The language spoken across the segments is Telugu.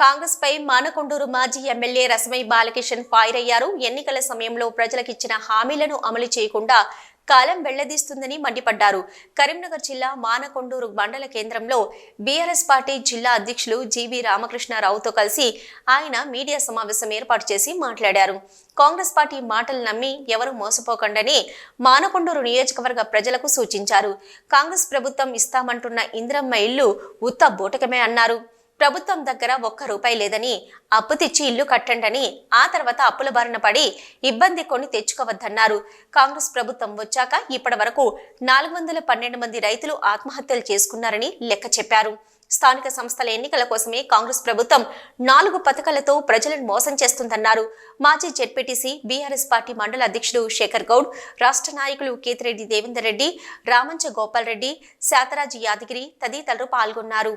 కాంగ్రెస్ పై మానకొండూరు మాజీ ఎమ్మెల్యే రసమై బాలకిషన్ ఫైర్ అయ్యారు. ఎన్నికల సమయంలో ప్రజలకిచ్చిన హామీలను అమలు చేయకుండా కాలం వెళ్ళదీస్తుందని మండిపడ్డారు. కరీంనగర్ జిల్లా మానకొండూరు మండల కేంద్రంలో బీఆర్ఎస్ పార్టీ జిల్లా అధ్యక్షులు జీవీ రామకృష్ణారావుతో కలిసి ఆయన మీడియా సమావేశం ఏర్పాటు చేసి మాట్లాడారు. కాంగ్రెస్ పార్టీ మాటలు నమ్మి ఎవరు మోసపోకండని మానకొండూరు నియోజకవర్గ ప్రజలకు సూచించారు. కాంగ్రెస్ ప్రభుత్వం ఇస్తామంటున్న ఇంద్రమ్మ ఇల్లు ఉత్త బూటకమే అన్నారు. ప్రభుత్వం దగ్గర ఒక్క రూపాయి లేదని అప్పు తెచ్చి ఇల్లు కట్టండని ఆ తర్వాత అప్పుల బారిన పడి ఇబ్బంది కొని తెచ్చుకోవద్దన్నారు. కాంగ్రెస్ ప్రభుత్వం వచ్చాక ఇప్పటి వరకు నాలుగు వందల పన్నెండు మంది రైతులు ఆత్మహత్యలు చేసుకున్నారని లెక్క చెప్పారు. స్థానిక సంస్థల ఎన్నికల కోసమే కాంగ్రెస్ ప్రభుత్వం నాలుగు పథకాలతో ప్రజలను మోసం చేస్తుందన్నారు. మాజీ జెడ్పీటీసీ బీఆర్ఎస్ పార్టీ మండల అధ్యక్షుడు శేఖర్ గౌడ్ రాష్ట్ర నాయకులు కేతిరెడ్డి దేవేందర్ రెడ్డి రామంచ గోపాల్ రెడ్డి శాతరాజు యాదగిరి తదితరులు పాల్గొన్నారు.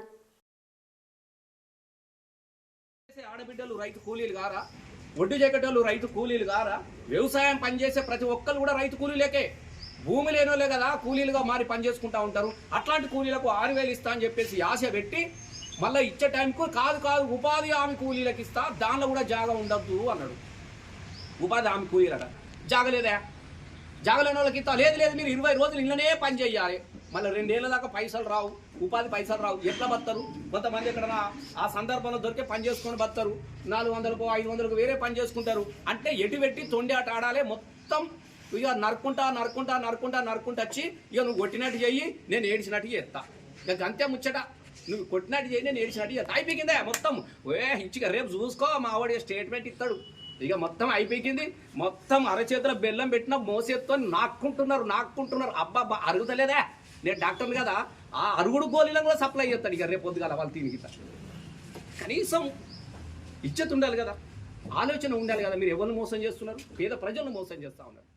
ఆడబిడ్డలు రైతు కూలీలు గారా? ఒడ్డు చెక్కటోళ్ళు రైతు కూలీలు గారా? వ్యవసాయం పనిచేసే ప్రతి ఒక్కరు కూడా రైతు కూలీలకే. భూమి లేనోలే కదా కూలీలుగా మారి పని చేసుకుంటా ఉంటారు. అట్లాంటి కూలీలకు ఆరు వేలు ఇస్తా అని చెప్పేసి ఆశ పెట్టి మళ్ళీ ఇచ్చే టైంకు కాదు కాదు ఉపాధి హామీ కూలీలకు ఇస్తా దానిలో కూడా జాగా ఉండద్దు అన్నాడు. ఉపాధి హామీ కూలీలట. జాగలేదా? జాగలేని వాళ్ళకి ఇస్తా. లేదు లేదు మీరు ఇరవై రోజులు ఇళ్ళనే పని చేయాలి మళ్ళీ రెండేళ్ళ దాకా పైసలు రావు ఉపాధి పైసలు రావు. ఎట్లా బతారు కొంతమంది ఇక్కడ ఆ సందర్భంలో దొరికే పని చేసుకొని బతారు నాలుగు వందలకు ఐదు వందలకు వేరే పని చేసుకుంటారు. అంటే ఎటు పెట్టి తొండి ఆట ఆడాలి? మొత్తం ఇక నరుకుంటా నరుకుంటా నరుకుంటా నరుకుంటా వచ్చి ఇక నువ్వు కొట్టినట్టు చెయ్యి నేను ఏడిచినట్టు చేస్తా. ఇక అంతే ముచ్చట. నువ్వు కొట్టినట్టు చేయి నేను ఏడిచినట్టు చేస్తా. అయిపోయిందే మొత్తం? ఏ ఇచ్చిగా రేపు చూసుకో మా ఆవిడ స్టేట్మెంట్ ఇస్తాడు. ఇక మొత్తం అయిపోయింది. మొత్తం అరచేతుల బెల్లం పెట్టిన మోసేత్తో నాక్కుంటున్నారు నాక్కుంటున్నారు. అబ్బా అరుగుతలేదా? నేను డాక్టర్ని కదా ఆ అరుగుడు గోళీలను కూడా సప్లై చేస్తాను ఇక రేపు పొద్దుగాల వాళ్ళు తిని కనీసం ఇచ్చేది ఉండాలి కదా ఆలోచన ఉండాలి కదా మీరు ఎవరిని మోసం చేస్తున్నారు? పేద ప్రజలను మోసం చేస్తా ఉన్నారు.